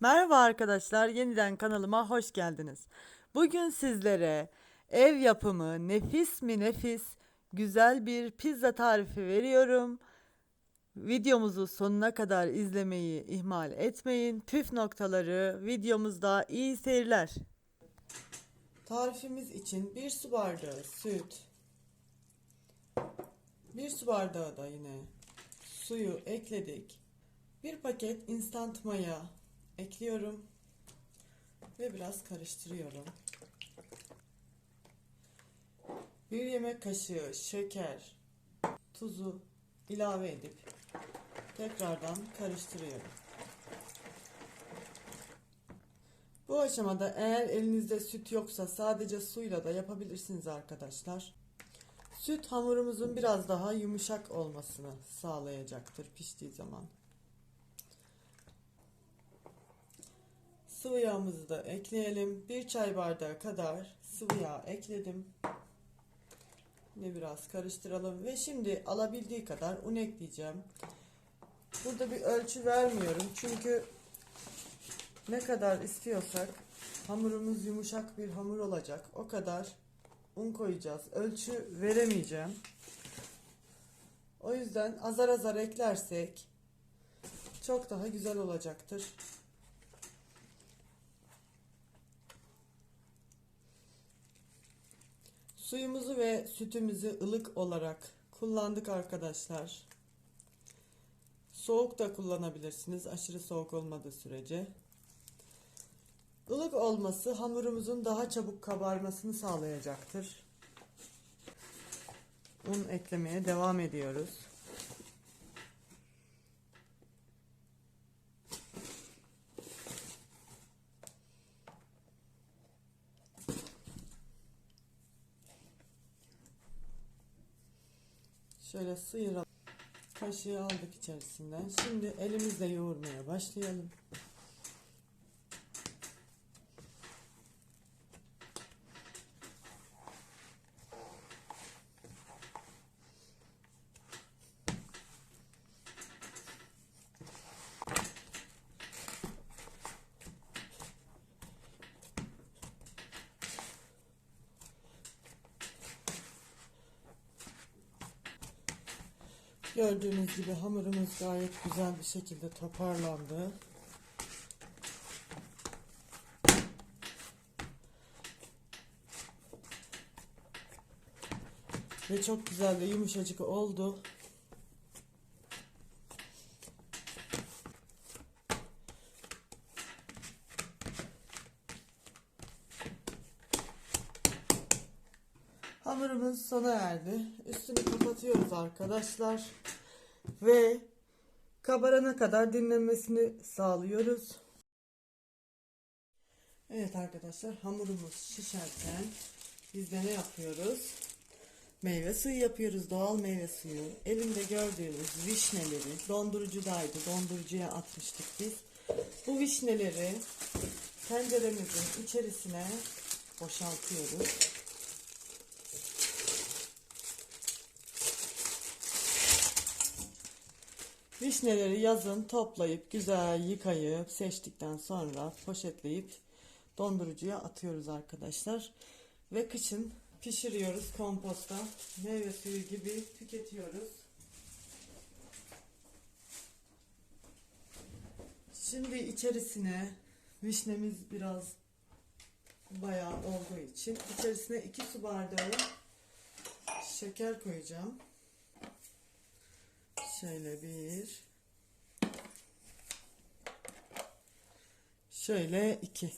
Merhaba arkadaşlar, yeniden kanalıma hoş geldiniz. Bugün sizlere ev yapımı nefis mi nefis güzel bir pizza tarifi veriyorum. Videomuzu sonuna kadar izlemeyi ihmal etmeyin. Püf noktaları videomuzda iyi seyirler. Tarifimiz için bir su bardağı süt, bir su bardağı da yine suyu ekledik. Bir paket instant maya ekliyorum ve biraz karıştırıyorum. Bir yemek kaşığı şeker, tuzu ilave edip tekrardan karıştırıyorum. Bu aşamada eğer elinizde süt yoksa sadece suyla da yapabilirsiniz arkadaşlar. Süt hamurumuzun biraz daha yumuşak olmasını sağlayacaktır piştiği zaman. Sıvı yağımızı da ekleyelim. Bir çay bardağı kadar sıvı yağ ekledim. Yine biraz karıştıralım ve şimdi alabildiği kadar un ekleyeceğim. Burada bir ölçü vermiyorum çünkü ne kadar istiyorsak hamurumuz yumuşak bir hamur olacak. O kadar un koyacağız. Ölçü veremeyeceğim. O yüzden azar azar eklersek çok daha güzel olacaktır. Suyumuzu ve sütümüzü ılık olarak kullandık arkadaşlar. Soğuk da kullanabilirsiniz aşırı soğuk olmadığı sürece. Ilık olması hamurumuzun daha çabuk kabarmasını sağlayacaktır. Un eklemeye devam ediyoruz. Şöyle sıyıralım. Kaşığı aldık içerisinden. Şimdi elimizle yoğurmaya başlayalım. Gibi hamurumuz gayet güzel bir şekilde toparlandı. Ve çok güzel ve yumuşacık oldu. Hamurumuz sona erdi. Üstünü kapatıyoruz arkadaşlar. Ve kabarana kadar dinlenmesini sağlıyoruz. Evet arkadaşlar hamurumuz şişerken biz de ne yapıyoruz? Meyve suyu yapıyoruz. Doğal meyve suyu. Elimde gördüğünüz vişneleri dondurucudaydı. Dondurucuya atmıştık biz. Bu vişneleri tenceremizin içerisine boşaltıyoruz. Vişneleri yazın toplayıp güzel yıkayıp seçtikten sonra poşetleyip dondurucuya atıyoruz arkadaşlar. Ve kışın pişiriyoruz komposta. Meyve suyu gibi tüketiyoruz. Şimdi içerisine vişnemiz biraz bayağı olduğu için içerisine 2 su bardağı şeker koyacağım. Şöyle bir. Şöyle iki.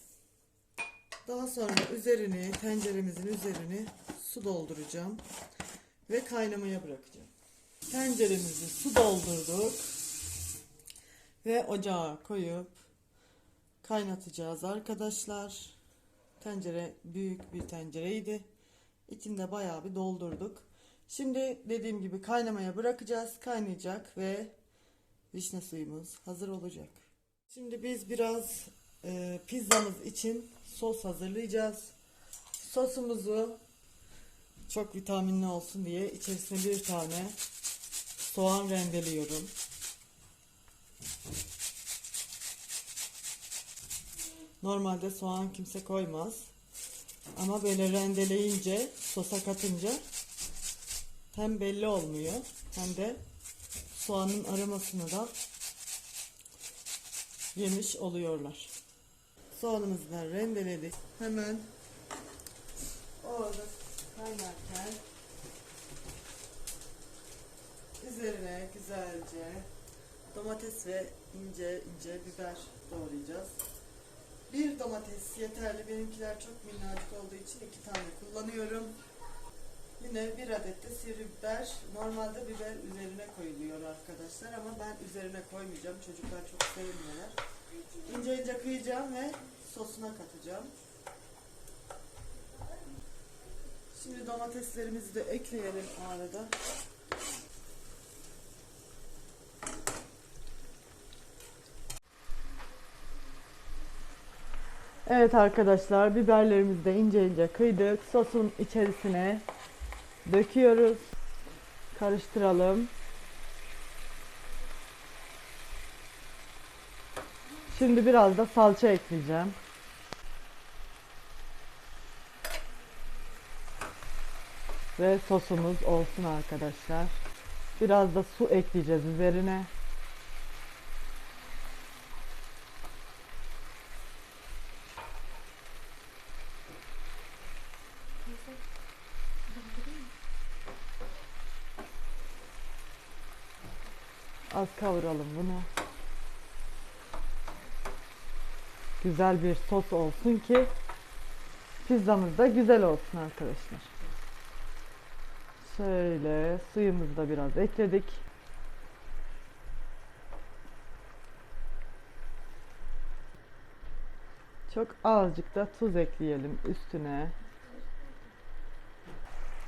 Daha sonra üzerini, tenceremizin üzerini su dolduracağım. Ve kaynamaya bırakacağım. Tenceremizi su doldurduk. Ve ocağa koyup kaynatacağız arkadaşlar. Tencere büyük bir tencereydi. İçinde bayağı bir doldurduk. Şimdi dediğim gibi kaynamaya bırakacağız. Kaynayacak ve vişne suyumuz hazır olacak. Şimdi biz biraz e, pizzamız için sos hazırlayacağız. Sosumuzu çok vitaminli olsun diye içerisine bir tane soğan rendeliyorum. Normalde soğan kimse koymaz. Ama böyle rendeleyince, sosa katınca hem belli olmuyor hem de soğanın aromasını da yemiş oluyorlar. Soğanımızı rendeledik. Hemen orada kaynarken üzerine güzelce domates ve ince ince biber doğrayacağız. Bir domates yeterli. Benimkiler çok minnacık olduğu için iki tane kullanıyorum. Yine bir adet de sivri biber. Normalde biber üzerine koyuluyor arkadaşlar ama ben üzerine koymayacağım. Çocuklar çok sevmiyorlar. İnce ince kıyacağım ve sosuna katacağım. Şimdi domateslerimizi de ekleyelim arada. Evet arkadaşlar biberlerimizi de ince ince kıydık. Sosun içerisine döküyoruz. Karıştıralım. Şimdi biraz da salça ekleyeceğim. Ve sosumuz olsun arkadaşlar. Biraz da su ekleyeceğiz üzerine. Az kavuralım bunu. Güzel bir sos olsun ki pizzamız da güzel olsun arkadaşlar. Şöyle suyumuzu da biraz ekledik. Çok azıcık da tuz ekleyelim üstüne.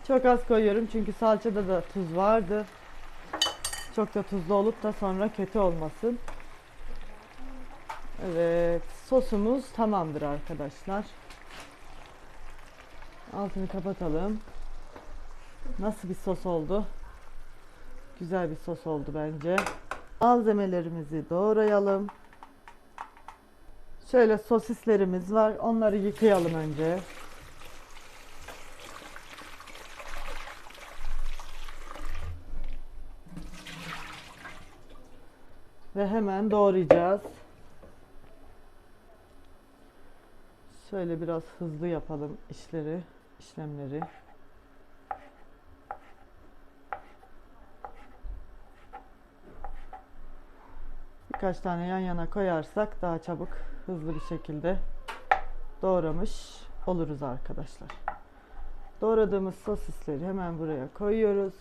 Çok az koyuyorum çünkü salçada da tuz vardı. Çok da tuzlu olup da sonra kötü olmasın. Evet, sosumuz tamamdır arkadaşlar. Altını kapatalım. Nasıl bir sos oldu? Güzel bir sos oldu bence. Malzemelerimizi doğrayalım. Şöyle sosislerimiz var. Onları yıkayalım önce. Ve hemen doğrayacağız. Şöyle biraz hızlı yapalım işleri, işlemleri. Birkaç tane yan yana koyarsak daha çabuk, hızlı bir şekilde doğramış oluruz arkadaşlar. Doğradığımız sosisleri hemen buraya koyuyoruz.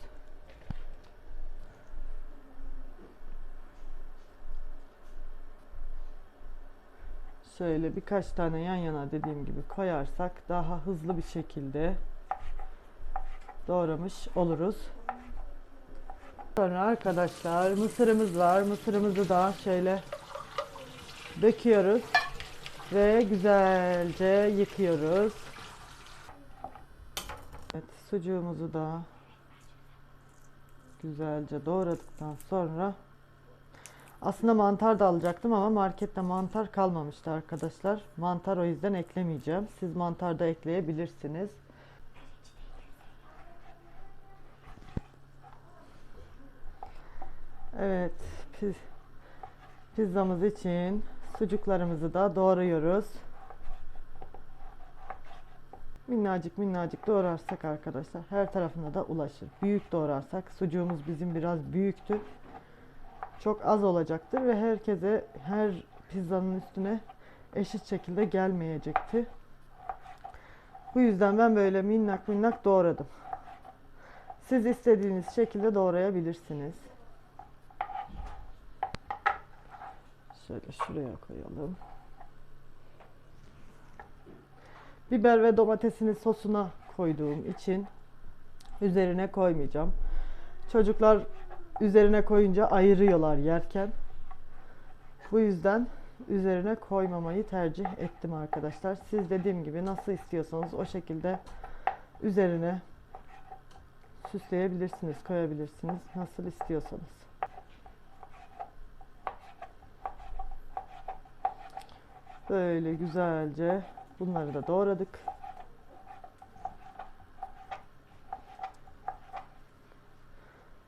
Şöyle birkaç tane yan yana dediğim gibi koyarsak daha hızlı bir şekilde doğramış oluruz. Sonra arkadaşlar mısırımız var. Mısırımızı da şöyle döküyoruz ve güzelce yıkıyoruz. Evet, sucuğumuzu da güzelce doğradıktan sonra aslında mantar da alacaktım ama markette mantar kalmamıştı arkadaşlar. Mantar o yüzden eklemeyeceğim. Siz mantar da ekleyebilirsiniz. Evet, piz pizzamız için sucuklarımızı da doğruyoruz. Minnacık minnacık doğrarsak arkadaşlar her tarafına da ulaşır. Büyük doğrarsak sucuğumuz bizim biraz büyüktü çok az olacaktır ve herkese her pizzanın üstüne eşit şekilde gelmeyecekti. Bu yüzden ben böyle minnak minnak doğradım. Siz istediğiniz şekilde doğrayabilirsiniz. Şöyle şuraya koyalım. Biber ve domatesini sosuna koyduğum için üzerine koymayacağım. Çocuklar üzerine koyunca ayırıyorlar yerken. Bu yüzden üzerine koymamayı tercih ettim arkadaşlar. Siz dediğim gibi nasıl istiyorsanız o şekilde üzerine süsleyebilirsiniz, koyabilirsiniz. Nasıl istiyorsanız. Böyle güzelce bunları da doğradık.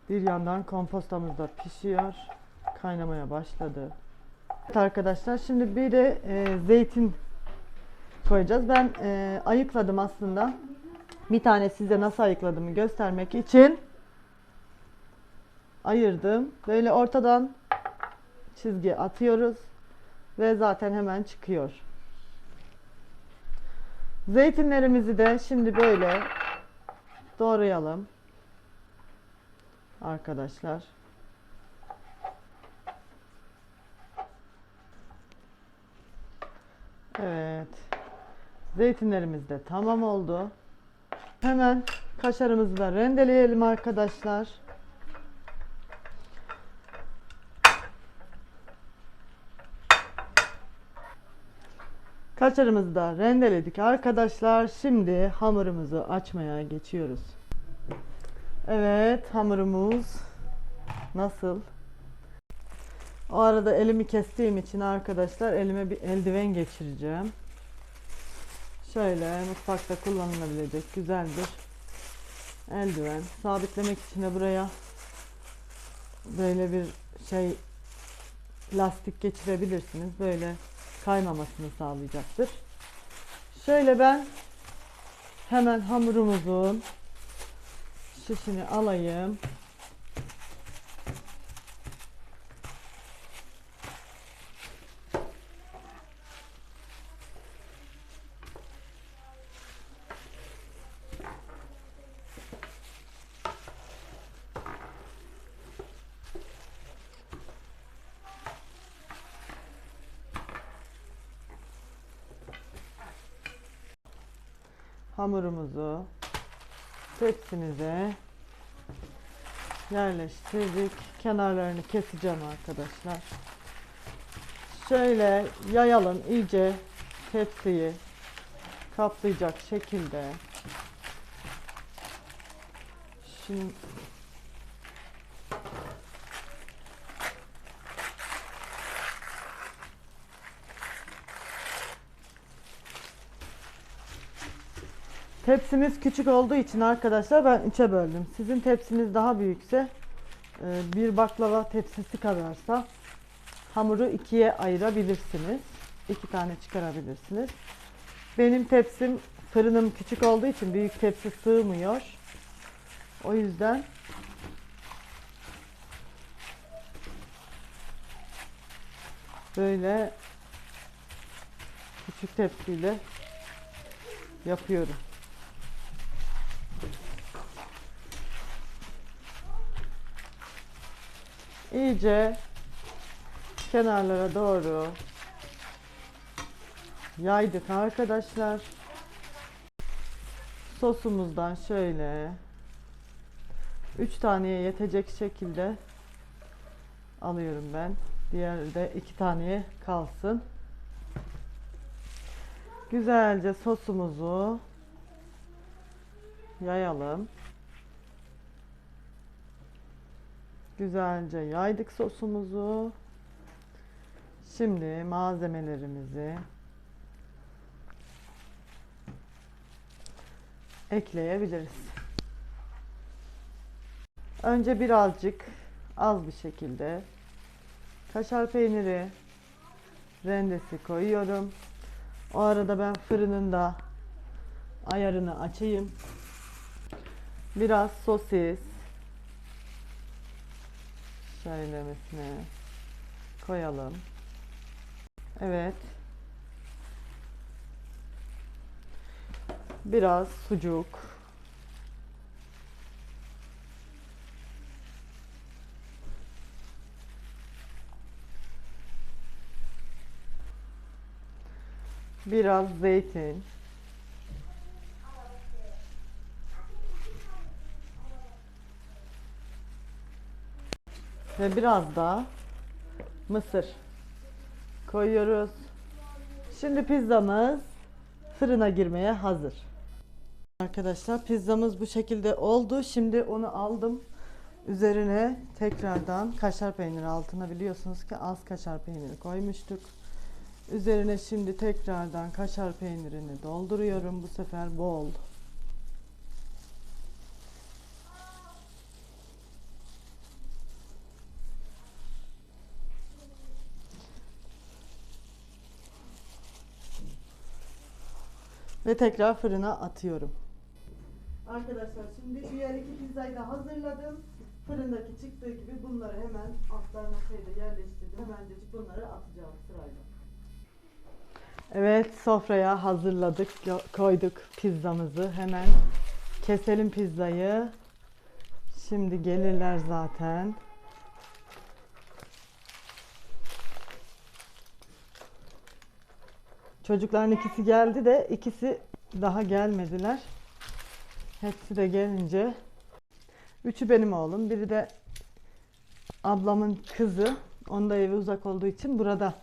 Bir yandan kompostamız da pişiyor. Kaynamaya başladı. Evet arkadaşlar şimdi bir de e, zeytin koyacağız. Ben e, ayıkladım aslında. Bir tane size nasıl ayıkladığımı göstermek için ayırdım. Böyle ortadan çizgi atıyoruz ve zaten hemen çıkıyor. Zeytinlerimizi de şimdi böyle doğrayalım. Arkadaşlar. Evet. Zeytinlerimiz de tamam oldu. Hemen kaşarımızı da rendeleyelim arkadaşlar. Kaşarımızı da rendeledik arkadaşlar. Şimdi hamurumuzu açmaya geçiyoruz. Evet hamurumuz nasıl? O arada elimi kestiğim için arkadaşlar elime bir eldiven geçireceğim. Şöyle mutfakta kullanılabilecek güzel bir eldiven. Sabitlemek için de buraya böyle bir şey lastik geçirebilirsiniz. Böyle kaymamasını sağlayacaktır. Şöyle ben hemen hamurumuzun şişini alayım. hamurumuzu tepsimize yerleştirdik. Kenarlarını keseceğim arkadaşlar. Şöyle yayalım iyice tepsiyi kaplayacak şekilde. Şimdi Tepsimiz küçük olduğu için arkadaşlar ben üçe böldüm. Sizin tepsiniz daha büyükse e, bir baklava tepsisi kadarsa hamuru ikiye ayırabilirsiniz. İki tane çıkarabilirsiniz. Benim tepsim fırınım küçük olduğu için büyük tepsi sığmıyor. O yüzden böyle küçük tepsiyle yapıyorum. İyice kenarlara doğru yaydık arkadaşlar. Sosumuzdan şöyle 3 taneye yetecek şekilde alıyorum ben. Diğer de 2 taneye kalsın. Güzelce sosumuzu yayalım. Güzelce yaydık sosumuzu. Şimdi malzemelerimizi ekleyebiliriz. Önce birazcık az bir şekilde kaşar peyniri rendesi koyuyorum. O arada ben fırının da ayarını açayım. Biraz sosis şöylemesine koyalım. Evet. Biraz sucuk. Biraz zeytin. Ve biraz da mısır koyuyoruz. Şimdi pizzamız fırına girmeye hazır. Arkadaşlar pizzamız bu şekilde oldu. Şimdi onu aldım. Üzerine tekrardan kaşar peyniri altına biliyorsunuz ki az kaşar peyniri koymuştuk. Üzerine şimdi tekrardan kaşar peynirini dolduruyorum. Bu sefer bol. Ve tekrar fırına atıyorum. Arkadaşlar şimdi diğer iki pizzayı da hazırladım. Fırındaki çıktığı gibi bunları hemen altlarına şeyde yerleştirdim. Hemencecik bunları atacağım sırayla. Evet sofraya hazırladık, koyduk pizzamızı. Hemen keselim pizzayı. Şimdi gelirler zaten. Çocukların ikisi geldi de ikisi daha gelmediler. Hepsi de gelince üçü benim oğlum, biri de ablamın kızı. Onda evi uzak olduğu için burada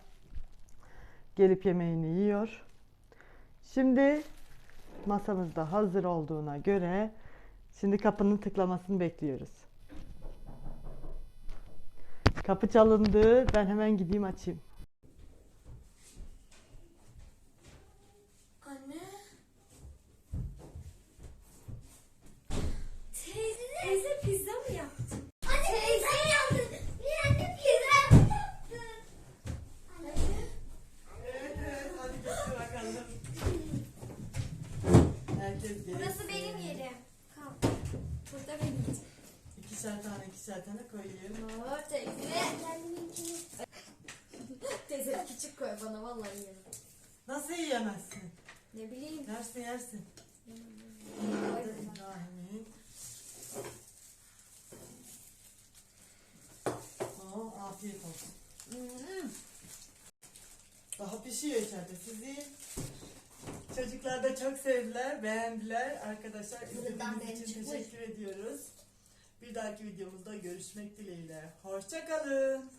gelip yemeğini yiyor. Şimdi masamız da hazır olduğuna göre şimdi kapının tıklamasını bekliyoruz. Kapı çalındı. Ben hemen gideyim açayım. Ne bileyim. Yersin yersin. Burada bana. İbrahim'in. Oo, afiyet olsun. Hmm. Daha pişiyor içeride. Siz yiyin. Çocuklar da çok sevdiler, beğendiler. Arkadaşlar Buradan izlediğiniz için çıkmış. teşekkür ediyoruz. Bir dahaki videomuzda görüşmek dileğiyle. Hoşçakalın.